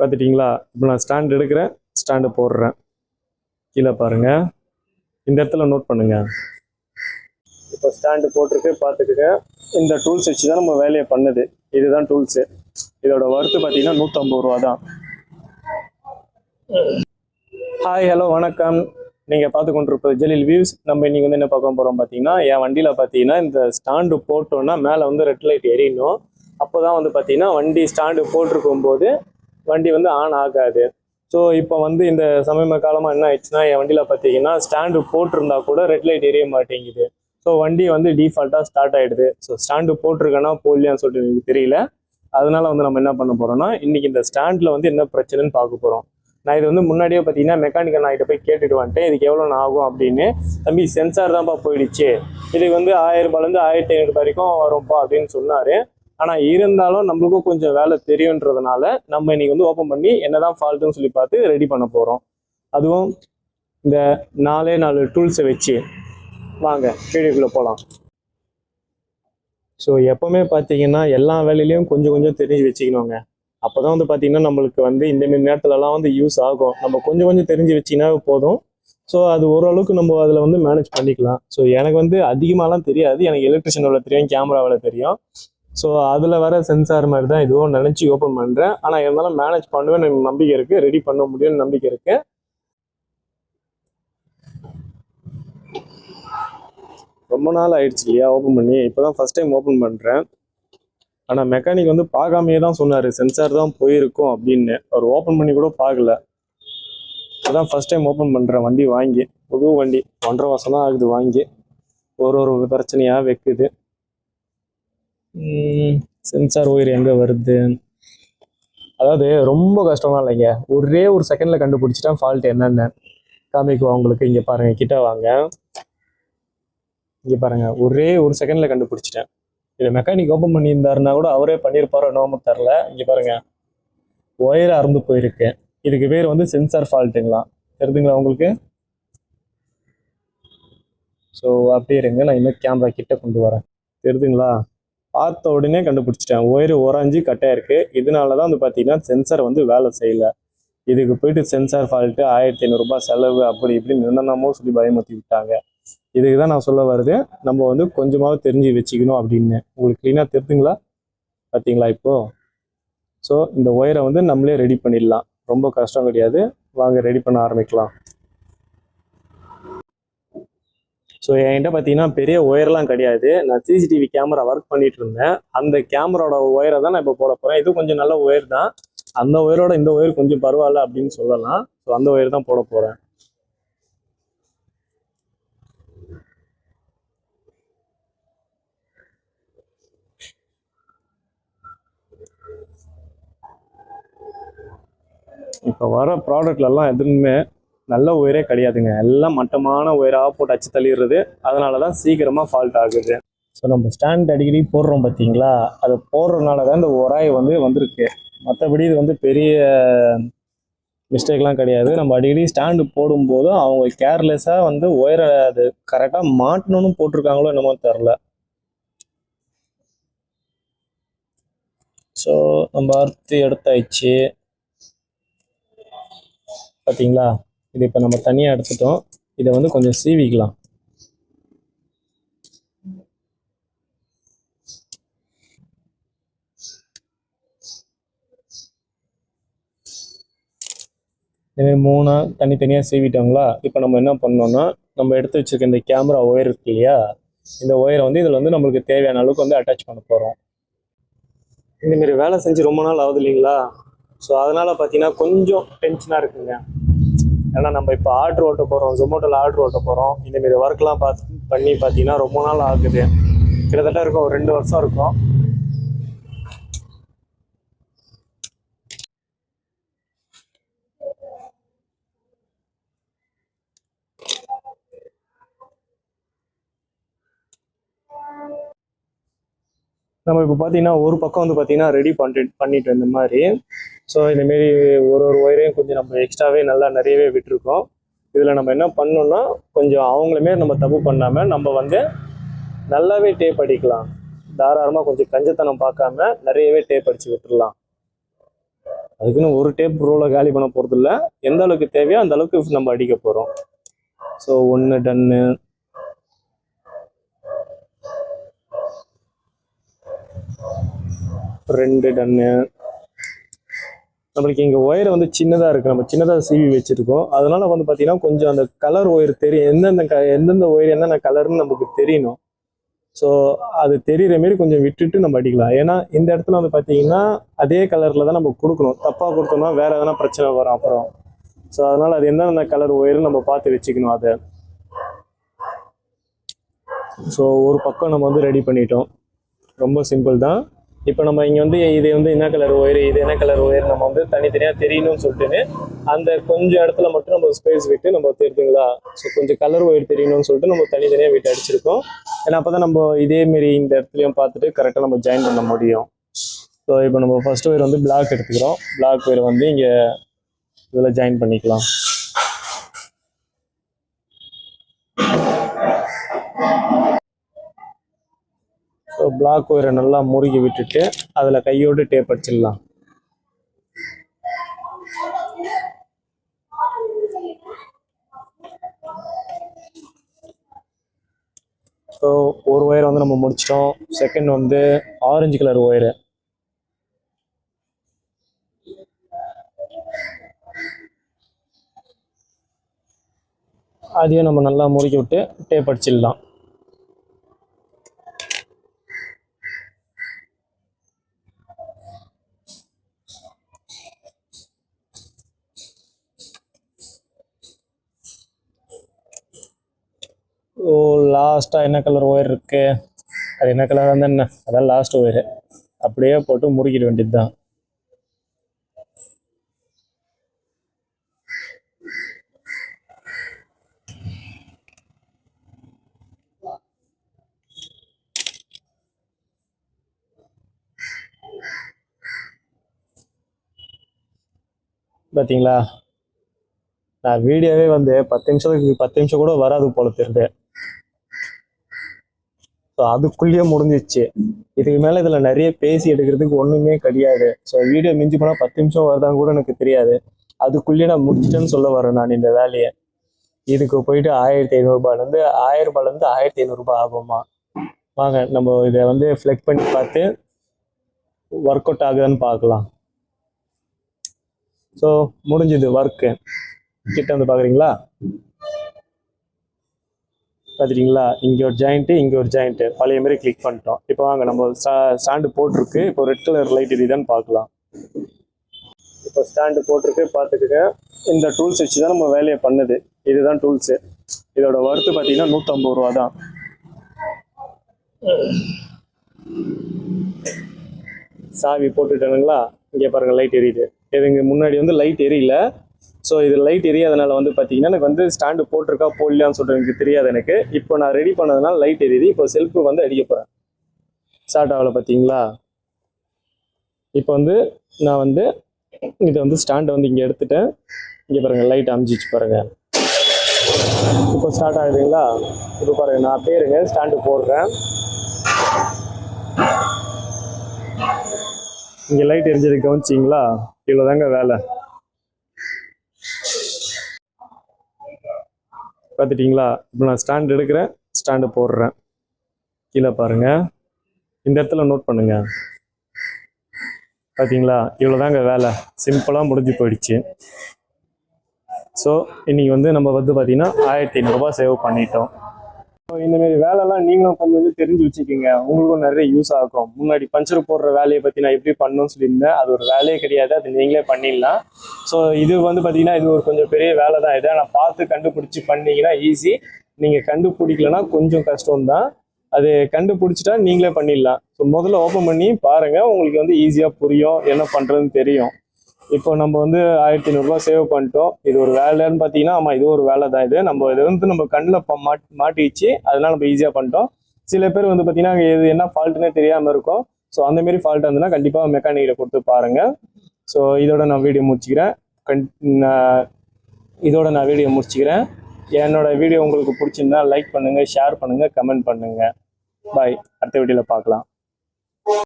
பார்த்துட்டிங்களா இப்போ நான் ஸ்டாண்ட் எடுக்கிறேன் ஸ்டாண்டு போடுறேன். கீழே பாருங்க. இந்த இடத்துல நோட் பண்ணுங்கள் இப்போ ஸ்டாண்டு போட்டிருக்கு பார்த்துக்குங்க இந்த டூல்ஸ் வச்சு தான் நம்ம வேலையை பண்ணுது. இதுதான் டூல்ஸு இதோட ஒர்த்து பார்த்தீங்கன்னா நூற்றம்பது ரூபா தான். ஹாய் ஹலோ வணக்கம். நீங்கள் பார்த்து கொண்டிருப்பது ஜெலில் வியூஸ் நம்ம இன்றைக்கி வந்து என்ன பார்க்க போகிறோம் பார்த்தீங்கன்னா என் வண்டியில் பார்த்தீங்கன்னா இந்த ஸ்டாண்டு போட்டோன்னா மேலே வந்து ரெட் லைட் எரியணும். அப்போ தான் வந்து பார்த்தீங்கன்னா வண்டி ஸ்டாண்டு போட்டிருக்கும் போது வண்டி வந்து ஆன் ஆகாது. ஸோ இப்போ வந்து இந்த சமீப காலமாக என்ன ஆயிடுச்சுன்னா என் வண்டியில் பார்த்தீங்கன்னா ஸ்டாண்டு போட்டிருந்தா கூட ரெட் லைட் எரிய மாட்டேங்குது. ஸோ வண்டி வந்து டிஃபால்ட்டாக ஸ்டார்ட் ஆகிடுது ஸோ ஸ்டாண்டு போட்டிருக்கேன்னா போடலையான்னு சொல்லிட்டு எனக்கு தெரியல. அதனால வந்து நம்ம என்ன பண்ண போகிறோம்னா இன்றைக்கி இந்த ஸ்டாண்டில் வந்து என்ன பிரச்சனைன்னு பார்க்க போகிறோம் நான் இது வந்து முன்னாடியே பார்த்தீங்கன்னா மெக்கானிக்கல் நான் போய் கேட்டுட்டு வந்துட்டேன். இதுக்கு எவ்வளோ ஆகும் அப்படின்னு. தம்பி சென்சார் தான்ப்பா போயிடுச்சு. இதுக்கு வந்து ஆயிரம் ரூபாயிலேருந்து ஆயிரத்தி ஐநூறு வரைக்கும் வரும்ப்பா அப்படின்னு சொன்னார். ஆனால் இருந்தாலும் நம்மளுக்கும் கொஞ்சம் வேலை தெரியுன்றதுனால நம்ம இன்னைக்கு வந்து ஓப்பன் பண்ணி என்னதான் ஃபால்ட்டுன்னு சொல்லி பார்த்து ரெடி பண்ண போகிறோம் அதுவும் இந்த நாலே நாலு டூல்ஸை வச்சு. வாங்க வீடியோக்குள்ளே போகலாம் ஸோ எப்போவுமே பார்த்தீங்கன்னா எல்லா வேலையிலையும் கொஞ்சம் கொஞ்சம் தெரிஞ்சு வச்சுக்கணுங்க. அப்போ தான் வந்து பார்த்தீங்கன்னா நம்மளுக்கு வந்து இந்த மாதிரி நேரத்துலலாம் வந்து யூஸ் ஆகும். நம்ம கொஞ்சம் கொஞ்சம் தெரிஞ்சு வச்சிங்கன்னா போதும். ஸோ அது ஓரளவுக்கு நம்ம அதில் வந்து மேனேஜ் பண்ணிக்கலாம். ஸோ எனக்கு வந்து அதிகமாகலாம் தெரியாது. எனக்கு எலக்ட்ரிஷியன் வேலை தெரியும் கேமரா வேலை தெரியும். ஸோ அதில் வர சென்சார் மாதிரி தான் இதுவும் நினச்சி ஓப்பன் பண்ணுறேன் ஆனால் இருந்தாலும் மேனேஜ் பண்ணுவேன் எனக்கு நம்பிக்கை இருக்குது ரெடி பண்ண முடியும்னு நம்பிக்கை இருக்குது ரொம்ப நாள் ஆயிடுச்சு இல்லையா ஓப்பன் பண்ணி? இப்போ தான் ஃபஸ்ட் டைம் ஓப்பன் பண்ணுறேன் ஆனால் மெக்கானிக் வந்து பார்க்காமையே தான் சொன்னார். சென்சார் தான் போயிருக்கும் அப்படின்னு. அவர் ஓப்பன் பண்ணி கூட பார்க்கல. அதான் ஃபஸ்ட் டைம் ஓப்பன் பண்ணுறேன் வண்டி வாங்கி புது வண்டி ஒன்றரை வருஷம் தான் ஆகுது வாங்கி. ஒரு ஒரு பிரச்சனையாக வைக்குது. சென்சார் ஒயர் எங்கே வருது? அதாவது ரொம்ப கஷ்டம்லாம் இல்லைங்க ஒரே ஒரு செகண்டில் கண்டுபிடிச்சிட்டா ஃபால்ட் என்னென்ன காமிக்குவா உங்களுக்கு. இங்கே பாருங்க கிட்ட வாங்க. இங்கே பாருங்க ஒரே ஒரு செகண்டில் கண்டுபிடிச்சிட்டேன். இதை மெக்கானிக் ஓப்பன் பண்ணியிருந்தாருன்னா கூட அவரே பண்ணியிருப்பாரோ என்னமோ தெரில இங்கே பாருங்க ஒயர் அறுந்து போயிருக்கு. இதுக்கு பேர் வந்து சென்சார் ஃபால்ட்டுங்களா தெரியுதுங்களா உங்களுக்கு? ஸோ அப்படியே இருங்க நான் இன்னும் கேமரா கிட்ட கொண்டு வரேன். தெரியுதுங்களா பார்த்த உடனே கண்டுபிடிச்சிட்டேன். ஒயர் உறைஞ்சி கட்டாக இருக்குது இதனால தான் வந்து பார்த்தீங்கன்னா சென்சார் வந்து வேலை செய்யல. இதுக்கு போயிட்டு சென்சார் ஃபால்ட்டு ஆயிரத்தி ஐநூறுரூபா செலவு அப்படி இப்படின்னு என்னென்னமோ சொல்லி பயமுறுத்தி விட்டாங்க. இதுக்கு தான் நான் சொல்ல வருது. நம்ம வந்து கொஞ்சமாவது தெரிஞ்சு வச்சுக்கணும் அப்படின்னு. உங்களுக்கு க்ளீனாக தெரிஞ்சுங்களா பார்த்தீங்களா இப்போது ஸோ இந்த ஒயரை வந்து நம்மளே ரெடி பண்ணிடலாம். ரொம்ப கஷ்டம் கிடையாது. வாங்க ரெடி பண்ண ஆரம்பிக்கலாம். ஸோ என்கிட்ட பார்த்தீங்கன்னா பெரிய ஒயர்லாம் கிடையாது. நான் சிசிடிவி கேமரா ஒர்க் பண்ணிட்டு இருந்தேன் அந்த கேமராவோட ஒயரை தான் நான் இப்போ போட போகிறேன் இது கொஞ்சம் நல்ல ஒயர் தான். அந்த ஒயரோட இந்த ஒயர் கொஞ்சம் பரவாயில்ல அப்படின்னு சொல்லலாம். ஸோ அந்த ஒயர் தான் போட போகிறேன் இப்போ வர ப்ராடக்ட்லலாம் எதுவுமே நல்ல ஒயரே கிடையாதுங்க. எல்லாம் மட்டமான ஒயராக போட்டு அச்சு தள்ளிடுறது. அதனால தான் சீக்கிரமாக ஃபால்ட் ஆகுது. ஸோ நம்ம ஸ்டாண்ட் அடிக்கடி போடுறோம் பார்த்தீங்களா அது போடுறதுனால தான் இந்த ஒராய் வந்து வந்திருக்கு. மற்றபடி இது வந்து பெரிய மிஸ்டேக்லாம் கிடையாது. நம்ம அடிக்கடி ஸ்டாண்டு போடும்போது அவங்க கேர்லெஸ்ஸாக வந்து ஒயரை அது கரெக்டாக மாட்டணும்னு போட்டிருக்காங்களோ என்னமோ தெரில ஸோ நம்ம அறுத்து எடுத்தாயிடுச்சு பார்த்தீங்களா இது இப்போ நம்ம தனியாக எடுத்துட்டோம். இதை வந்து கொஞ்சம் சீவிக்கலாம். இதுமாரி மூணாக தனித்தனியாக சீவிட்டோங்களா? இப்போ நம்ம என்ன பண்ணோம்னா நம்ம எடுத்து வச்சிருக்க இந்த கேமரா ஒயர் இருக்கு இல்லையா? இந்த ஒயரை வந்து இதில் வந்து நம்மளுக்கு தேவையான அளவுக்கு வந்து அட்டாச் பண்ண போகிறோம் இந்தமாரி வேலை செஞ்சு ரொம்ப நாள் ஆகுது இல்லைங்களா? ஸோ அதனால் பார்த்தீங்கன்னா கொஞ்சம் டென்ஷனாக இருக்குங்க. ஏன்னா நம்ம இப்போ ஆர்டர் ஓட்ட போகிறோம் ஜொமேட்டோவில் ஆர்டர் ஓட்ட போகிறோம் இந்தமாரி ஒர்க்லாம் பார்த்து பண்ணி பார்த்தீங்கன்னா ரொம்ப நாள் ஆகுது. கிட்டத்தட்ட இருக்கும் ஒரு ரெண்டு வருஷம் இருக்கும். நம்ம இப்போ பார்த்தீங்கன்னா ஒரு பக்கம் வந்து பார்த்தீங்கன்னா ரெடி பண்ணிட்டு பண்ணிட்டு இந்த மாதிரி ஸோ இந்தமாரி ஒரு ஒரு ஒயரையும் கொஞ்சம் நம்ம எக்ஸ்ட்ராவே நல்லா நிறையவே விட்டுருக்கோம். இதில் நம்ம என்ன பண்ணோம்னா கொஞ்சம் அவங்களுமே நம்ம தப்பு பண்ணாமல் நம்ம வந்து நல்லாவே டேப் அடிக்கலாம். தாராளமாக கொஞ்சம் கஞ்சத்தனம் பார்க்காம நிறையவே டேப் அடித்து விட்டுறலாம். அதுக்குன்னு ஒரு டேப் ரோலை காலி பண்ண போகிறது இல்லை எந்த அளவுக்கு தேவையோ அந்த அளவுக்கு நம்ம அடிக்க போகிறோம் ஸோ ஒன்று டன்னு ரெண்டு டன்னு நம்மளுக்கு இங்கே ஒயர் வந்து சின்னதாக இருக்குது நம்ம சின்னதாக சீவி வச்சுருக்கோம். அதனால் வந்து பார்த்திங்கன்னா கொஞ்சம் அந்த கலர் ஒயர் தெரியும். எந்தெந்த க எந்தெந்த ஒயர் என்னென்ன கலர்னு நமக்கு தெரியணும். ஸோ அது தெரியிற மாரி கொஞ்சம் விட்டுட்டு நம்ம அடிக்கலாம். ஏன்னா இந்த இடத்துல வந்து பார்த்தீங்கன்னா அதே கலரில் தான் நம்ம கொடுக்கணும். தப்பாக கொடுத்தோம்னா வேறு எதனா பிரச்சனை வரும் அப்புறம். ஸோ அதனால் அது என்னென்ன கலர் ஒயர் நம்ம பார்த்து வச்சுக்கணும் அதை. ஸோ ஒரு பக்கம் நம்ம வந்து ரெடி பண்ணிட்டோம். ரொம்ப சிம்பிள் தான். இப்போ நம்ம இங்கே வந்து இது வந்து என்ன கலர் ஒயர் இது என்ன கலர் ஒயர் நம்ம வந்து தனித்தனியாக தெரியணும்னு சொல்லிட்டு அந்த கொஞ்சம் இடத்துல மட்டும் நம்ம ஸ்பேஸ் விட்டு நம்ம தெரியுதுங்களா ஸோ கொஞ்சம் கலர் ஒயர் தெரியணும்னு சொல்லிட்டு நம்ம தனித்தனியாக விட்டு அடிச்சிருக்கோம். ஏன்னா அப்போ தான் நம்ம இதே மாரி இந்த இடத்துலையும் பார்த்துட்டு கரெக்டாக நம்ம ஜாயின் பண்ண முடியும். ஸோ இப்போ நம்ம ஃபர்ஸ்ட் ஒயர் வந்து பிளாக் எடுத்துக்கிறோம். பிளாக் ஒயர் வந்து இங்கே இதில் ஜாயின் பண்ணிக்கலாம் ஸோ பிளாக் ஒயரை நல்லா முறுகி விட்டுட்டு அதில் கையோடு டேப் அடிச்சிடலாம். ஸோ ஒரு ஒயர் வந்து நம்ம முடிச்சிட்டோம். செகண்ட் வந்து ஆரஞ்சு கலர் ஒயரு அதையும் நம்ம நல்லா முறுக்கி விட்டு டேப் அடிச்சிடலாம். லாஸ்ட்டாக என்ன கலர் ஒயர் இருக்கு? அது என்ன கலர் இருந்தால் என்ன? அதான் லாஸ்ட் ஒயரு அப்படியே போட்டு முறுக்கிட வேண்டியது தான் பார்த்தீங்களா நான் வீடியோவே வந்து பத்து நிமிஷத்துக்கு பத்து நிமிஷம் கூட வராது போல தெரியுது. ஸோ அதுக்குள்ளேயே முடிஞ்சிச்சு. இதுக்கு மேலே இதில் நிறைய பேசி எடுக்கிறதுக்கு ஒன்றுமே கிடையாது. ஸோ வீடியோ மிஞ்சி போனால் பத்து நிமிஷம் வருதான்னு கூட எனக்கு தெரியாது. அதுக்குள்ளேயே நான் முடிச்சிட்டேன்னு சொல்ல வரேன் நான் இந்த வேலையை. இதுக்கு போயிட்டு ஆயிரத்தி ஐநூறுரூபாலேருந்து ஆயிரம் ரூபாயிலேருந்து ஆயிரத்தி ஐநூறுரூபா ஆகுமா வாங்க நம்ம இதை வந்து ஃப்ளெக் பண்ணி பார்த்து ஒர்க் அவுட் ஆகுதுன்னு பார்க்கலாம். ஸோ முடிஞ்சுது ஒர்க்கு கிட்ட வந்து பார்க்குறீங்களா? பார்த்துட்டீங்களா இங்கே ஒரு ஜாயிண்ட்டு இங்கே ஒரு ஜாயிண்ட்டு பழைய மாதிரி கிளிக் பண்ணிட்டோம். இப்போ வாங்க நம்ம ஸ்டாண்டு போட்டிருக்கு. இப்போ ரெட் கலர் லைட் எரியுதான்னு பார்க்கலாம். இப்போ ஸ்டாண்டு போட்டிருக்கு. பார்த்துக்குங்க. இந்த டூல்ஸ் வச்சு தான் நம்ம வேலையை பண்ணுது. இதுதான் டூல்ஸு இதோட ஒர்த்து பார்த்தீங்கன்னா நூற்றம்பது ரூபா தான். சாவி போட்டுட்டானுங்களா? இங்கே பாருங்கள் லைட் எரியுது. இதுங்க முன்னாடி வந்து லைட் எரியல. ஸோ இது லைட் எரியாதனால வந்து பார்த்தீங்கன்னா எனக்கு வந்து ஸ்டாண்டு போட்டிருக்கா போடலையான்னு சொல்லிட்டு எனக்கு தெரியாது எனக்கு. இப்போ நான் ரெடி பண்ணதுனால லைட் எரியுது. இப்போ செல்ஃபு வந்து அடிக்க போகிறேன் ஸ்டார்ட் ஆகலை பார்த்தீங்களா இப்போ வந்து நான் வந்து இதை வந்து ஸ்டாண்டை வந்து இங்கே எடுத்துட்டேன். இங்கே பாருங்கள் லைட் அமிச்சிச்சு பாருங்கள் இப்போ ஸ்டார்ட் ஆகுதுங்களா? இப்போ பாருங்கள் நான் பேருங்க ஸ்டாண்டு போடுறேன். இங்கே லைட் எரிஞ்சது கவனிச்சிங்களா? இவ்வளோதாங்க வேலை. பார்த்துட்டிங்களா? இப்போ நான் ஸ்டாண்ட் எடுக்கிறேன் ஸ்டாண்டு போடுறேன். கீழே பாருங்க. இந்த இடத்துல நோட் பண்ணுங்கள் பார்த்தீங்களா இவ்வளோதாங்க வேலை. சிம்பிளாக முடிஞ்சு போயிடுச்சு. ஸோ இன்றைக்கி வந்து நம்ம வந்து பார்த்தீங்கன்னா ஆயிரத்தி ஐநூறுரூபா சேவ் பண்ணிட்டோம். ஸோ இந்த மாதிரி வேலைலாம் நீங்களும் கொஞ்சம் கொஞ்சம் தெரிஞ்சு வச்சுக்கோங்க. உங்களுக்கும் நிறைய யூஸ் ஆகும். முன்னாடி பஞ்சர் போடுற வேலையை பற்றி நான் எப்படி பண்ணணும்னு சொல்லியிருந்தேன். அது ஒரு வேலையே கிடையாது. அது நீங்களே பண்ணிடலாம். ஸோ இது வந்து பார்த்தீங்கன்னா இது ஒரு கொஞ்சம் பெரிய வேலை தான். இதை நான் பார்த்து கண்டுபிடிச்சி பண்ணீங்கன்னா ஈஸி நீங்கள் கண்டுபிடிக்கலன்னா கொஞ்சம் கஷ்டம்தான். அது கண்டுபிடிச்சிட்டா நீங்களே பண்ணிடலாம். ஸோ முதல்ல ஓப்பன் பண்ணி பாருங்கள் உங்களுக்கு வந்து ஈஸியாக புரியும். என்ன பண்ணுறதுன்னு தெரியும். இப்போ நம்ம வந்து ஆயிரத்தி ஐநூறுரூவா சேவ் பண்ணிட்டோம். இது ஒரு வேலைன்னு பார்த்தீங்கன்னா ஆமாம் இது ஒரு வேலை தான் இது. நம்ம இது வந்து நம்ம கண்ணில் மாட்டி மாட்டிச்சு அதெல்லாம் நம்ம ஈஸியாக பண்ணிட்டோம். சில பேர் வந்து பார்த்தீங்கன்னா இது என்ன ஃபால்ட்டுனே தெரியாமல் இருக்கும். ஸோ அந்தமாரி ஃபால்ட் இருந்ததுன்னா கண்டிப்பாக மெக்கானிக்கில் கொடுத்து பாருங்கள் ஸோ இதோட நான் வீடியோ முடிச்சுக்கிறேன். கண் நான் இதோட நான் வீடியோ முடிச்சுக்கிறேன். என்னோட வீடியோ உங்களுக்கு பிடிச்சிருந்தா லைக் பண்ணுங்கள் ஷேர் பண்ணுங்கள் கமெண்ட் பண்ணுங்கள் பாய் அடுத்த வீடியோவில் பார்க்கலாம்.